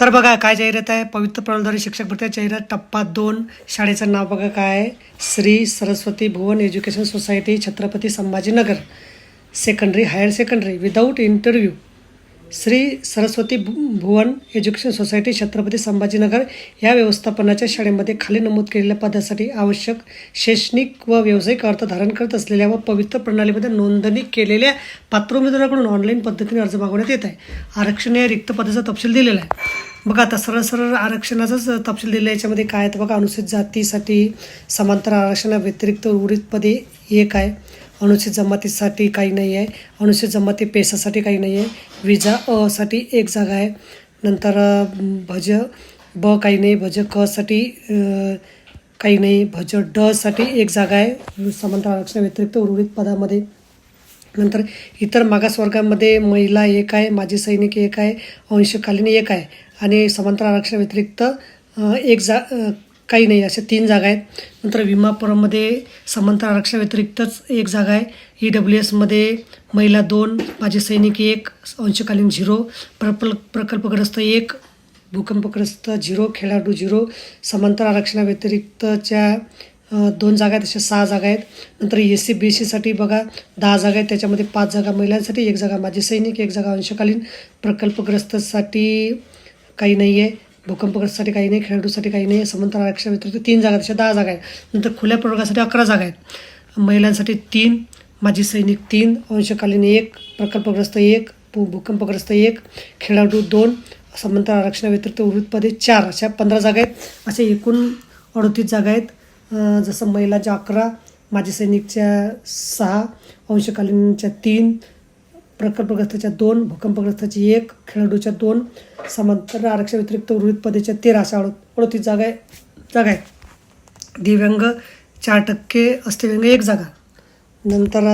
तर बघा काय जाहिरात आहे? पवित्र प्रणालीद्वारे शिक्षक भरती जाहिरात टप्पा दोन. शाळेचं नाव बघा काय? आहे Shri Saraswati Bhuvan education society Chhatrapati Sambhajinagar. Secondary higher secondary without interview Shri Saraswati Bhu Bhuvan education society Chhatrapati Sambhajinagar या व्यवस्थापनाच्या शाळेमध्ये खाली नमूद केलेल्या पदासाठी आवश्यक शैक्षणिक व व्यावसायिक अर्थ धारण करत असलेल्या व पवित्र प्रणालीमध्ये नोंदणी केलेल्या पात्र उमेदवाराकडून ऑनलाईन पद्धतीने अर्ज मागवण्यात येत आहे. आरक्षण या रिक्त पदाचा तपशील दिलेला आहे. बघा आता सरळ सरळ आरक्षणाचाच तपशील दिलेला आहे. याच्यामध्ये काय आहेत तर बघा अनुसूचित जातीसाठी समांतर आरक्षणाव्यतिरिक्त उर्वरित पदे एक आहे. अनुसूचित जमातीसाठी काही नाही आहे. अनुसूचित जमाती पेसासाठी काही नाही आहे. विजा असाठी एक जागा आहे. नंतर भज ब काही नाही. भज कसाठी काही नाही. भज डसाठी एक जागा आहे. समांतर आरक्षणाव्यतिरिक्त उर्वरित पदामध्ये. नंतर इतर मागासवर्गामध्ये महिला एक आहे माजी सैनिक एक आहे अंशकालीन एक आहे. आणि समांतर आरक्षणाव्यतिरिक्त व्यतिरिक्त एक जा काही नाही अशा तीन जागा आहेत. नंतर विमापुरामध्ये समांतर आरक्षणाव्यतिरिक्तच एक जागा आहे. ई डब्ल्यू एसमध्ये महिला दोन माझे सैनिक एक अंशकालीन झिरो प्रकल्प प्रकल्पग्रस्त एक भूकंपग्रस्त झिरो खेळाडू झिरो समांतर आरक्षणाव्यतिरिक्तच्या दोन जागा आहेत अशा सहा जागा आहेत. नंतर एस सी बी सीसाठी बघा दहा जागा आहेत. त्याच्यामध्ये पाच जागा महिलांसाठी एक जागा माझे सैनिक एक जागा अंशकालीन. प्रकल्पग्रस्तसाठी काही नाही आहे भूकंपग्रस्तसाठी काही नाही खेळाडूसाठी काही नाही समांतर आरक्षण व्यतिरिक्त तीन जागा तशा दहा जागा आहेत. नंतर खुल्या प्रवर्गासाठी अकरा जागा आहेत. महिलांसाठी तीन माजी सैनिक तीन अंशकालीन एक प्रकल्पग्रस्त एक भू भूकंपग्रस्त एक खेळाडू दोन समांतर आरक्षणाव्यतिरिक्त व्यतिरिक्त पदे चार अशा पंधरा जागा आहेत. असे एकूण अडतीस जागा आहेत. जसं महिलांच्या अकरा माजी सैनिकच्या सहा अंशकालीनच्या तीन प्रकल्पग्रस्ताच्या दोन भूकंपग्रस्ताची एक खेळाडूच्या दोन समांतर आरक्षण व्यतिरिक्त उर्वरित पदेच्या तेरा अशा अडतीस जागा आहे. जागा आहे. दिव्यांग चार टक्के अस्थिव्यांग एक जागा. नंतर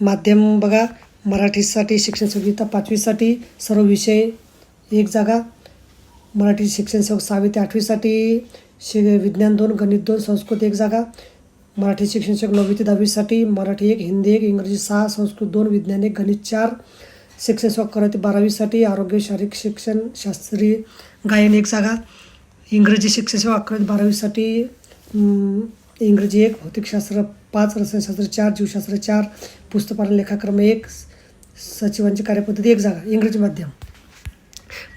माध्यम बघा. मराठीसाठी शिक्षण संहिता पाचवीसाठी सर्व विषय एक जागा. मराठी शिक्षण सेवक सहावी ते आठवीसाठी शि विज्ञान दोन गणित दोन संस्कृत एक जागा. मराठी शिक्षण शिक्षक नववी ते दहावीसाठी मराठी एक हिंदी एक इंग्रजी सहा संस्कृत दोन विज्ञान एक गणित चार शिक्षण अकरा ते बारावीसाठी आरोग्य शारीरिक शिक्षण शास्त्रीय गायन एक जागा इंग्रजी शिक्षण सेवा अकरा ते बारावीसाठी इंग्रजी एक भौतिकशास्त्र पाच रसायनशास्त्र चार जीवशास्त्र चार पुस्तपालन लेखाक्रम एक सचिवांची कार्यपद्धती एक जागा इंग्रजी माध्यम.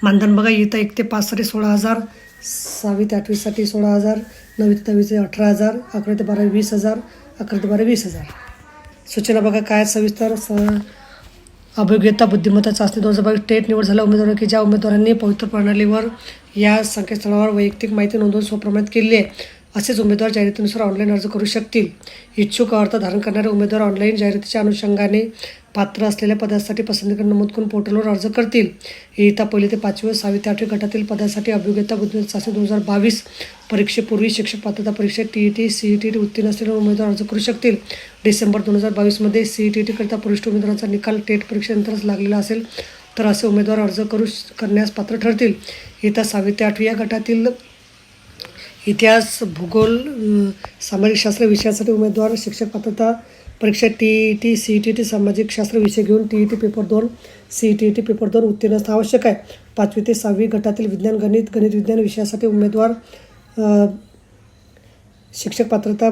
मानधन बघा इथं एक ते पाचसाठी सोळा हजार सहावी ते आठवीसाठी सोळा हजार नववी ते दहावीचे अठरा हजार अकरा ते बारा वीस हजार अकरा ते बारा वीस हजार. सूचना बघा काय सविस्तर स अभियोग्यता बुद्धिमत्ता चाचणी दोन हजार बावीस टेट निवड झाल्या उमेदवार की ज्या उमेदवारांनी पवित्र प्रणालीवर या संकेतस्थळावर वैयक्तिक माहिती नोंदवून स्वप्रमाणित केली आहे असेच उमेदवार जाहिरातीनुसार ऑनलाईन अर्ज करू शकतील. इच्छुक अर्थ धारण करणारे उमेदवार ऑनलाईन जाहिरातीच्या अनुषंगाने पात्र असलेल्या पदासाठी पसंतीकडे नमूद करून पोर्टलवर अर्ज करतील. इयत्ता पहिली ते पाचवी व सहावी ते आठवी गटातील पदासाठी अभियोग्यता बुद्धिमत्ता चाचणी दोन हजार बावीस परीक्षेपूर्वी शिक्षक पात्रता परीक्षा T E T C E T उत्तीर्ण असलेले उमेदवार अर्ज करू शकतील. डिसेंबर दोन हजार बावीसमध्ये सी ई टी टीकरिता वरिष्ठ उमेदवारांचा निकाल टेट परीक्षेनंतरच लागलेला असेल तर असे उमेदवार अर्ज करू करण्यास पात्र ठरतील. इयत्ता सहावी ते आठवी या गटातील इतिहास भूगोल सामाजिक शास्त्र विषयासाठी उमेदवार शिक्षक पात्रता परीक्षा T E T C E T T सामाजिक शास्त्र विषय घेऊन टी ई टी पेपर दोन C E T T paper दोन उत्तीर्ण असणं आवश्यक आहे. पाचवी ते सहावी गटातील विज्ञान गणित गणित विज्ञान विषयासाठी उमेदवार शिक्षक पात्रता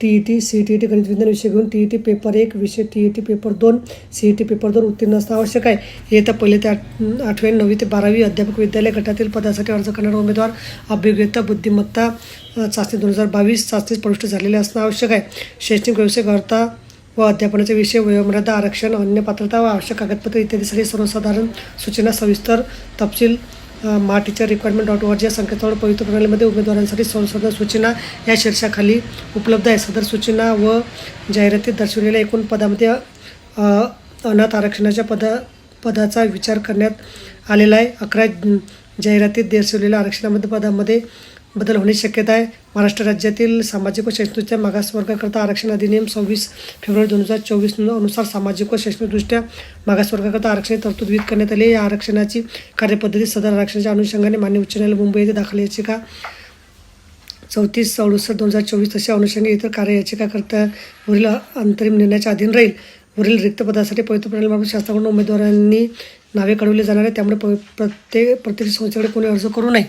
T E T C E T T गणित विज्ञान विषय घेऊन टी ई टी पेपर एक विषय टी ई टी पेपर दोन सी ई टी पेपर दोन उत्तीर्ण असणं आवश्यक आहे. येत्या पहिले ते आठ आठवी नववी ते बारावी अध्यापक विद्यालय गटातील पदासाठी अर्ज करणारा उमेदवार अभियोग्यता बुद्धिमत्ता चाचणी दोन हजार बावीस चाचणीत प्रविष्ट झालेले असणं आवश्यक आहे. शैक्षणिक व्यवसाय करता व अध्यापनाचे विषय वयोमर्यादा आरक्षण अन्य पात्रता व आवश्यक कागदपत्र इत्यादीसाठी सर्वसाधारण सूचना सविस्तर तपशील मा टीचर रिक्वायरमेंट डॉट ओआर या संकेतस्थळ पवित्र प्रणालीमध्ये उमेदवारांसाठी सर्वसाधारण सूचना या शीर्षाखाली उपलब्ध आहे. सदर सूचना व जाहिरातीत दर्शवलेल्या एकूण पदामध्ये अनाथ आरक्षणाच्या पदा पदाचा विचार करण्यात आलेला आहे. अकरा जाहिरातीत दर्शवलेल्या आरक्षणामध्ये पदामध्ये बदल होण्याची शक्यता आहे. महाराष्ट्र राज्यातील सामाजिक व शैक्षणिकदृष्ट्या मागासवर्गाकरता आरक्षण अधिनियम सव्वीस फेब्रुवारी दोन हजार चोवीस अनुसार सामाजिक व शैक्षणिकदृष्ट्या मागासवर्गाकरता आरक्षण तरतूद विहित करण्यात आली. या आरक्षणाची कार्यपद्धती सदर आरक्षणाच्या अनुषंगाने मान्य उच्च न्यायालय मुंबई येथे दाखल याचिका चौतीस अडुसष्ट दोन हजार चोवीस तशा अनुषंगे इतर कार्य याचिकाकर्त्यावरील अंतरिम निर्णयाच्या अधीन राहील. वरील रिक्त पदासाठी पवित्र प्रणालीबाबत शासनाकडून उमेदवारांनी नावे कळवली जाणार आहे त्यामुळे प प्रत्येक प्रत्येक संस्थेकडे कोणी अर्ज करू नये.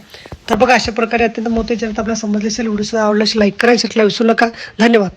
तर बघा अशा प्रकारे अत्यंत मोठे जनता आपल्याला समजले असेल. व्हिडिओ आवडल्यास लाईक करायला विसरू नका. धन्यवाद.